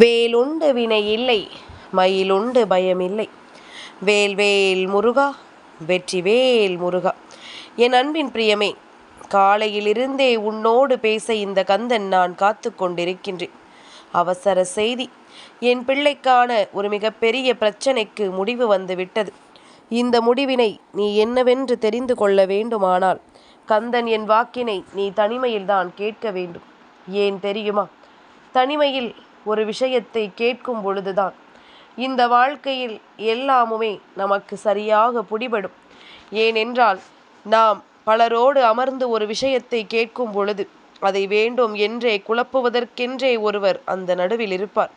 வேலுண்டு வினை இல்லை மயிலுண்டு பயமில்லை வேல் வேல் முருகா வெற்றி வேல் முருகா. என் அன்பின் பிரியமே காலையிலிருந்தே உன்னோடு பேச இந்த கந்தன் நான் காத்து கொண்டிருக்கின்றேன். அவசர செய்தி என் பிள்ளைக்கான ஒரு மிகப்பெரிய பிரச்சனைக்கு முடிவு வந்துவிட்டது. இந்த முடிவினை நீ என்னவென்று தெரிந்து கொள்ள வேண்டுமானால் கந்தன் என் வாக்கினை நீ தனிமையில்தான் கேட்க வேண்டும். ஏன் தெரியுமா? தனிமையில் ஒரு விஷயத்தை கேட்கும் பொழுதுதான் இந்த வாழ்க்கையில் எல்லாமுமே நமக்கு சரியாக பிடிபடும் ஏனென்றால் நாம் பலரோடு அமர்ந்து ஒரு விஷயத்தை கேட்கும் பொழுது அதை வேண்டும் என்றே குழப்புவதற்கென்றே ஒருவர் அந்த நடுவில் இருப்பார்.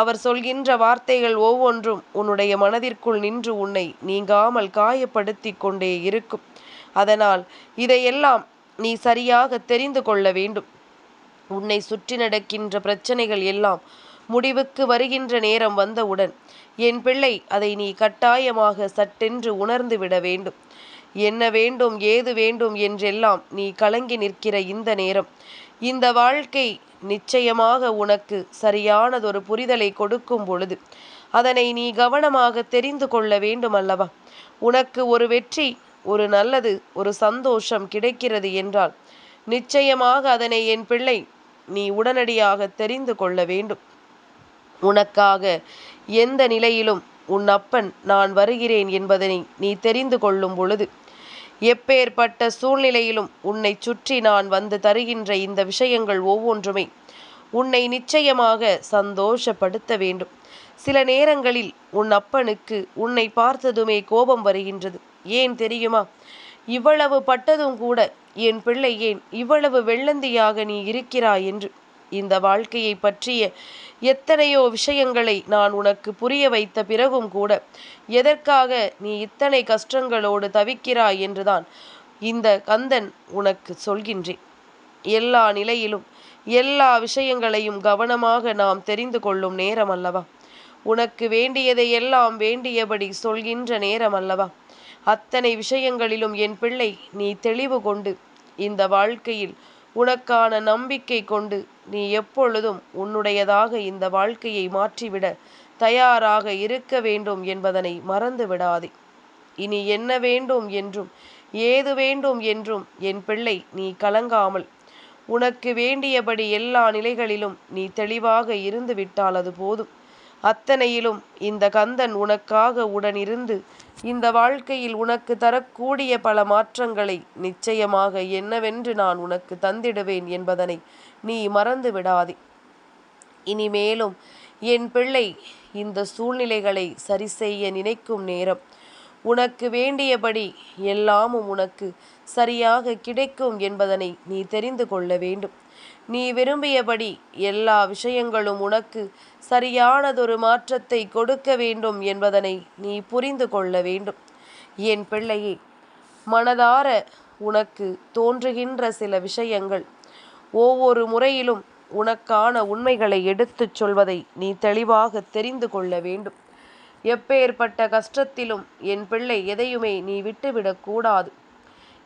அவர் சொல்கின்ற வார்த்தைகள் ஒவ்வொன்றும் உன்னுடைய மனதிற்குள் நின்று உன்னை நீங்காமல் காயப்படுத்தி கொண்டே இருக்கும். அதனால் இதையெல்லாம் நீ சரியாக தெரிந்து கொள்ள வேண்டும். உன்னை சுற்றி நடக்கின்ற பிரச்சனைகள் எல்லாம் முடிவுக்கு வருகின்ற நேரம் வந்தவுடன் என் பிள்ளை அதை நீ கட்டாயமாக சட்டென்று உணர்ந்து விட வேண்டும். என்ன வேண்டும் ஏது வேண்டும் என்றெல்லாம் நீ கலங்கி நிற்கிற இந்த நேரம். இந்த வாழ்க்கை நிச்சயமாக உனக்கு சரியானதொரு புரிதலை கொடுக்கும் பொழுது அதனை நீ கவனமாக தெரிந்து கொள்ள வேண்டும் அல்லவா? உனக்கு ஒரு வெற்றி ஒரு நல்லது ஒரு சந்தோஷம் கிடைக்கிறது என்றால் நிச்சயமாக அதனை என் பிள்ளை நீ உடனடியாக தெரிந்து கொள்ள வேண்டும். உனக்காக எந்த நிலையிலும் உன் அப்பன் நான் வருகிறேன் என்பதனை நீ தெரிந்து கொள்ளும் பொழுது எப்பேற்பட்ட சூழ்நிலையிலும் உன்னை சுற்றி நான் வந்து தருகின்ற இந்த விஷயங்கள் ஒவ்வொன்றுமே உன்னை நிச்சயமாக சந்தோஷப்படுத்த வேண்டும். சில நேரங்களில் உன் அப்பனுக்கு உன்னை பார்த்ததுமே கோபம் வருகின்றது. ஏன் தெரியுமா? இவ்வளவு பட்டதும் கூட என் பிள்ளை ஏன் இவ்வளவு வெள்ளந்தியாக நீ இருக்கிறாய்? என்று. இந்த வாழ்க்கையை பற்றிய எத்தனையோ விஷயங்களை நான் உனக்கு புரிய வைத்த பிறகும் கூட எதற்காக நீ இத்தனை கஷ்டங்களோடு தவிக்கிறாய்? என்றுதான் இந்த கந்தன் உனக்கு சொல்கின்றேன். எல்லா நிலையிலும் எல்லா விஷயங்களையும் கவனமாக நாம் தெரிந்து கொள்ளும் நேரம் அல்லவா? உனக்கு வேண்டியதை எல்லாம் வேண்டியபடி சொல்கின்ற நேரம் அல்லவா? அத்தனை விஷயங்களிலும் என் பிள்ளை நீ தெளிவு கொண்டு இந்த வாழ்க்கையில் உனக்கான நம்பிக்கை கொண்டு நீ எப்பொழுதும் உன்னுடையதாக இந்த வாழ்க்கையை மாற்றிவிட தயாராக இருக்க வேண்டும் என்பதனை மறந்து விடாதே. இனி என்ன வேண்டும் என்றும் ஏது வேண்டும் என்றும் என் பிள்ளை நீ கலங்காமல் உனக்கு வேண்டியபடி எல்லா நிலைகளிலும் நீ தெளிவாக இருந்து விட்டால் அது போதும். அத்தனையிலும் இந்த கந்தன் உனக்காக உடனிருந்து இந்த வாழ்க்கையில் உனக்கு தரக்கூடிய பல மாற்றங்களை நிச்சயமாக என்னவென்று நான் உனக்கு தந்திடுவேன் என்பதனை நீ மறந்து விடாதே. இனிமேலும் என் பிள்ளை இந்த சூழ்நிலைகளை சரி செய்ய நினைக்கும் நேரம். உனக்கு வேண்டியபடி எல்லாமும் உனக்கு சரியாக கிடைக்கும் என்பதனை நீ தெரிந்து கொள்ள வேண்டும். நீ விரும்பியபடி எல்லா விஷயங்களும் உனக்கு சரியானதொரு மாற்றத்தை கொடுக்க வேண்டும் என்பதனை நீ புரிந்து கொள்ள வேண்டும். என் பிள்ளையே மனதார உனக்கு தோன்றுகின்ற சில விஷயங்கள் ஒவ்வொரு முறையிலும் உனக்கான உண்மைகளை எடுத்துச் சொல்வதை நீ தெளிவாக தெரிந்து கொள்ள வேண்டும். எப்பேற்பட்ட கஷ்டத்திலும் என் பிள்ளை எதையுமே நீ விட்டுவிடக்கூடாது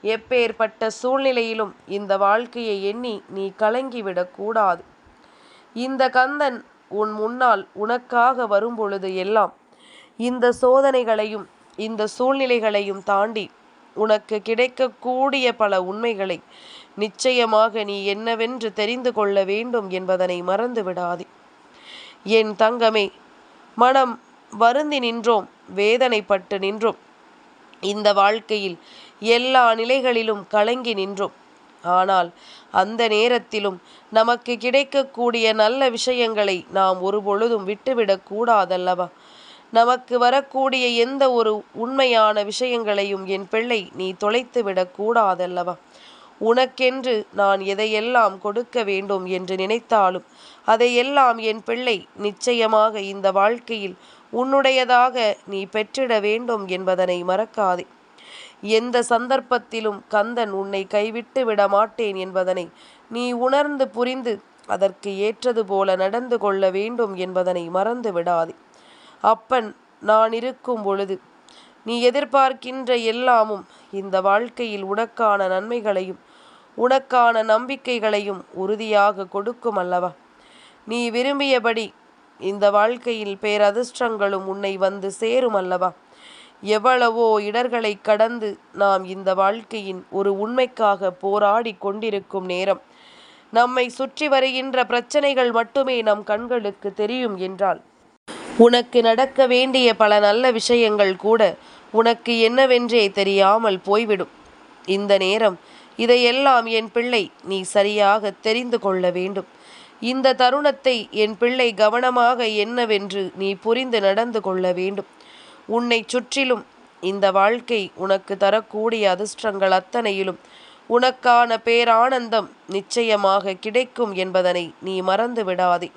எப்பேற்பட்ட சூழ்நிலையிலும் இந்த வாழ்க்கையை எண்ணி நீ கலங்கிவிடக்கூடாது இந்த கந்தன் உன் முன்னால் உனக்காக வரும்பொழுது எல்லாம் இந்த சோதனைகளையும் இந்த சூழ்நிலைகளையும் தாண்டி உனக்கு கிடைக்கக்கூடிய பல உண்மைகளை நிச்சயமாக நீ என்னவென்று தெரிந்து கொள்ள வேண்டும் என்பதனை மறந்து விடாதே. என் தங்கமே மனம் வருந்தி நின்றோம் வேதனைப்பட்டு நின்றோம். இந்த வாழ்க்கையில் எல்லா நிலைகளிலும் கலங்கி நின்றோம். ஆனால் அந்த நேரத்திலும் நமக்கு கிடைக்கக்கூடிய நல்ல விஷயங்களை நாம் ஒருபொழுதும் விட்டுவிடக் கூடாதல்லவா? நமக்கு வரக்கூடிய எந்த ஒரு உண்மையான விஷயங்களையும் என் பிள்ளை நீ தொலைத்து விடக்கூடாதல்லவா உனக்கென்று நான் எதையெல்லாம் கொடுக்க வேண்டும் என்று நினைத்தாலும் அதையெல்லாம் என் பிள்ளை நிச்சயமாக இந்த வாழ்க்கையில் உன்னுடையதாக நீ பெற்றிட வேண்டும் என்பதனை மறக்காதே. எந்த சந்தர்ப்பத்திலும் கந்தன் உன்னை கைவிட்டு விட மாட்டேன் என்பதனை நீ உணர்ந்து புரிந்து அதற்கு ஏற்றது போல நடந்து கொள்ள வேண்டும் என்பதனை மறந்து விடாதே. அப்பன் நான் இருக்கும் பொழுது நீ எதிர்பார்க்கின்ற எல்லாமும் இந்த வாழ்க்கையில் உனக்கான நன்மைகளையும் உனக்கான நம்பிக்கைகளையும் உறுதியாக கொடுக்கும் அல்லவா? நீ விரும்பியபடி இந்த வாழ்க்கையில் பேரதிர்ஷ்டங்களும் உன்னை வந்து சேரும் அல்லவா? எவ்வளவோ இடர்களை கடந்து நாம் இந்த வாழ்க்கையின் ஒரு உண்மைக்காக போராடி கொண்டிருக்கும் நேரம். நம்மை சுற்றி வருகின்ற பிரச்சனைகள் மட்டுமே நம் கண்களுக்கு தெரியும் என்றால். உனக்கு நடக்க வேண்டிய பல நல்ல விஷயங்கள் கூட உனக்கு என்னவென்றே தெரியாமல் போய்விடும். இந்த நேரம் இதையெல்லாம் என் பிள்ளை நீ சரியாக தெரிந்து கொள்ள வேண்டும். இந்த தருணத்தை என் பிள்ளை கவனமாக என்னவென்று நீ புரிந்து நடந்து கொள்ள வேண்டும். உன்னை சுற்றிலும் இந்த வாழ்க்கை உனக்கு தரக்கூடிய அதிர்ஷ்டங்கள் அத்தனையிலும் உனக்கான பேரானந்தம் நிச்சயமாக கிடைக்கும் என்பதனை நீ மறந்து விடாதே.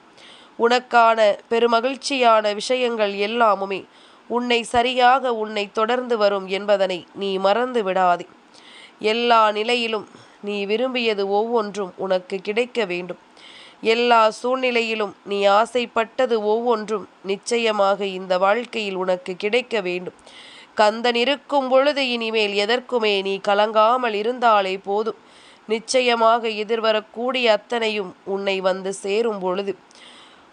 உனக்கான பெருமகிழ்ச்சியான விஷயங்கள் எல்லாமுமே உன்னை சரியாக உன்னை தொடர்ந்து வரும் என்பதனை நீ மறந்து விடாதே. எல்லா நிலையிலும் நீ விரும்பியது ஒவ்வொன்றும் உனக்கு கிடைக்க வேண்டும். எல்லா சூழ்நிலையிலும் நீ ஆசைப்பட்டது ஒவ்வொன்றும் நிச்சயமாக இந்த வாழ்க்கையில் உனக்கு கிடைக்க வேண்டும். கந்தன் இருக்கும் பொழுது இனிமேல் எதற்குமே நீ கலங்காமல் இருந்தாலே போதும். நிச்சயமாக எதிர்வரக்கூடிய அத்தனையும் உன்னை வந்து சேரும் பொழுது.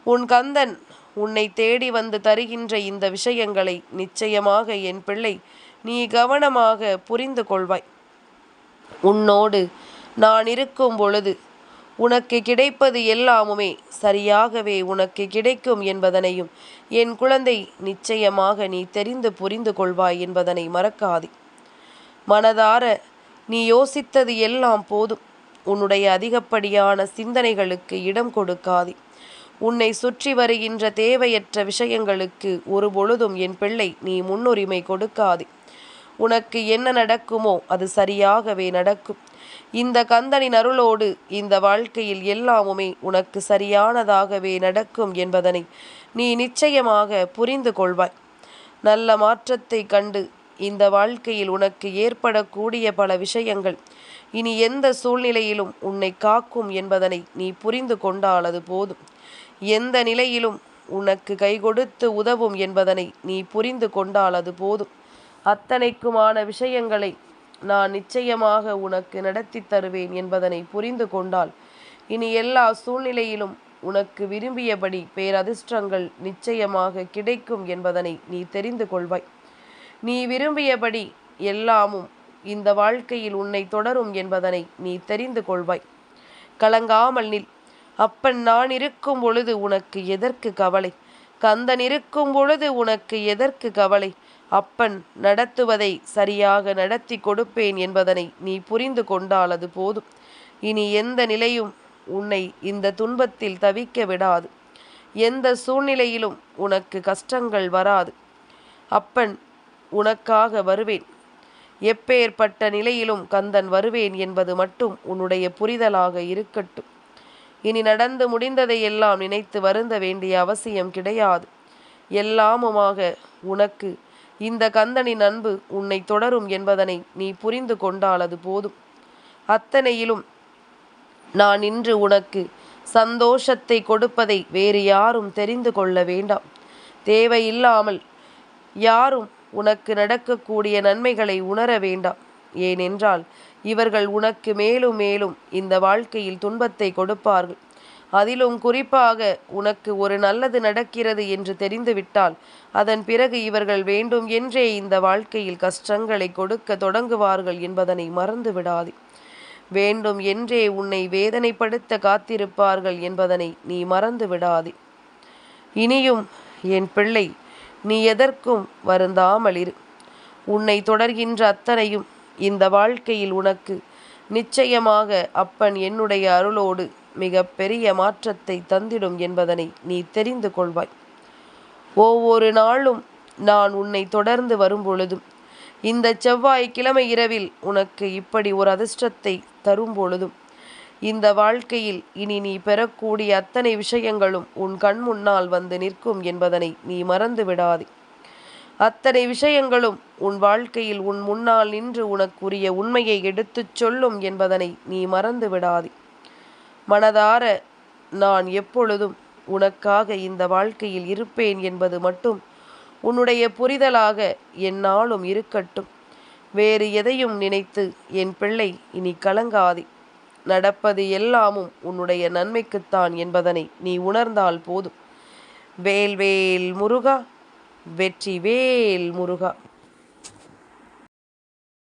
உன் கந்தன் உன்னை தேடி வந்து தருகின்ற இந்த விஷயங்களை நிச்சயமாக என் பிள்ளை நீ கவனமாக புரிந்து கொள்வாய். உன்னோடு நான் இருக்கும் பொழுது உனக்கு கிடைப்பது எல்லாமுமே. சரியாகவே உனக்கு கிடைக்கும் என்பதனையும் என் குழந்தை நிச்சயமாக நீ தெரிந்து புரிந்து கொள்வாய் என்பதனை மறக்காதே. மனதார நீ யோசித்தது எல்லாம் போதும். உன்னுடைய அதிகப்படியான சிந்தனைகளுக்கு இடம் கொடுக்காதே. உன்னை சுற்றி வருகின்ற தேவையற்ற விஷயங்களுக்கு ஒரு பொழுதும் என் பிள்ளை நீ முன்னுரிமை கொடுக்காதே. உனக்கு என்ன நடக்குமோ அது சரியாகவே நடக்கும். இந்த கந்தனின் அருளோடு இந்த வாழ்க்கையில் எல்லாமுமே உனக்கு சரியானதாகவே நடக்கும் என்பதனை நீ நிச்சயமாக புரிந்து கொள்வாய். நல்ல மாற்றத்தை கண்டு இந்த வாழ்க்கையில் உனக்கு ஏற்படக்கூடிய பல விஷயங்கள் இனி எந்த சூழ்நிலையிலும் உன்னை காக்கும் என்பதனை நீ புரிந்து கொண்டாலது போதும். எந்த நிலையிலும் உனக்கு கை கொடுத்து உதவும் என்பதனை நீ புரிந்து கொண்டால் அது போதும். அத்தனைக்குமான விஷயங்களை நான் நிச்சயமாக உனக்கு நடத்தி தருவேன் என்பதனை புரிந்து கொண்டால் இனி எல்லா சூழ்நிலையிலும் உனக்கு விரும்பியபடி பேரதிர்ஷ்டங்கள் நிச்சயமாக கிடைக்கும் என்பதனை நீ தெரிந்து கொள்வாய். நீ விரும்பியபடி எல்லாமும் இந்த வாழ்க்கையில் உன்னை தொடரும் என்பதனை நீ தெரிந்து கொள்வாய். கலங்காமல் நில். அப்பன் நான் இருக்கும் பொழுது உனக்கு எதற்கு கவலை? கந்தன் இருக்கும் பொழுது உனக்கு எதற்கு கவலை? அப்பன் நடத்துவதை சரியாக நடத்தி கொடுப்பேன் என்பதனை நீ புரிந்து கொண்டால் அது போதும். இனி எந்த நிலையும் உன்னை இந்த துன்பத்தில் தவிக்க விடாது. எந்த சூழ்நிலையிலும் உனக்கு கஷ்டங்கள் வராது. அப்பன் உனக்காக வருவேன். எப்பேற்பட்ட நிலையிலும் கந்தன் வருவேன் என்பது மட்டும் உன்னுடைய புரிதலாக இருக்கட்டும். இனி நடந்து முடிந்ததை எல்லாம் நினைத்து வருந்த வேண்டிய அவசியம் கிடையாது. எல்லாமுமாக உனக்கு இந்த கந்தனின் அன்பு உன்னை தொடரும் என்பதனை நீ புரிந்து கொண்டால் அது போதும். அத்தனையிலும் நான் இன்று உனக்கு சந்தோஷத்தை கொடுப்பதை வேறு யாரும் தெரிந்து கொள்ள வேண்டாம். தேவையில்லாமல் யாரும் உனக்கு நடக்கக்கூடிய நன்மைகளை உணர வேண்டாம். ஏனென்றால் இவர்கள் உனக்கு மேலும் மேலும் இந்த வாழ்க்கையில் துன்பத்தை கொடுப்பார்கள். அதிலும் குறிப்பாக உனக்கு ஒரு நல்லது நடக்கிறது என்று தெரிந்துவிட்டால் அதன் பிறகு இவர்கள் வேண்டும் என்றே இந்த வாழ்க்கையில் கஷ்டங்களை கொடுக்க தொடங்குவார்கள் என்பதனை மறந்து விடாதே வேண்டும் என்றே உன்னை வேதனைப்படுத்த காத்திருப்பார்கள் என்பதனை நீ மறந்து விடாதே இனியும் என் பிள்ளை நீ எதற்கும் வருந்தாமல் இரு. உன்னை தொடர்கின்ற அத்தனையும் இந்த வாழ்க்கையில் உனக்கு. நிச்சயமாக அப்பன் என்னுடைய அருளோடு மிக பெரிய மாற்றத்தை தந்திடும் என்பதனை நீ தெரிந்து கொள்வாய். ஒவ்வொரு நாளும் நான் உன்னை தொடர்ந்து வரும்பொழுதும் இந்த செவ்வாய் கிழமை இரவில் உனக்கு இப்படி ஒரு அதிர்ஷ்டத்தை தரும் பொழுதும் இந்த வாழ்க்கையில் இனி நீ பெறக்கூடிய அத்தனை விஷயங்களும் உன் கண் முன்னால் வந்து நிற்கும் என்பதனை நீ மறந்து விடாதே. அத்தனை விஷயங்களும் உன் வாழ்க்கையில் உன் முன்னால் நின்று உனக்குரிய உண்மையை எடுத்துச் சொல்லும் என்பதனை நீ மறந்து விடாதே. மனதார நான் எப்பொழுதும் உனக்காக இந்த வாழ்க்கையில் இருப்பேன் என்பது மட்டும் உன்னுடைய புரிதலாக என்னாலும் இருக்கட்டும். வேறு எதையும் நினைத்து என் பிள்ளை இனி கலங்காதே. நடப்பது எல்லாமும் உன்னுடைய நன்மைக்குத்தான் என்பதனை நீ உணர்ந்தால் போதும். வேல் வேல் முருகா வெற்றி வேல் முருகா.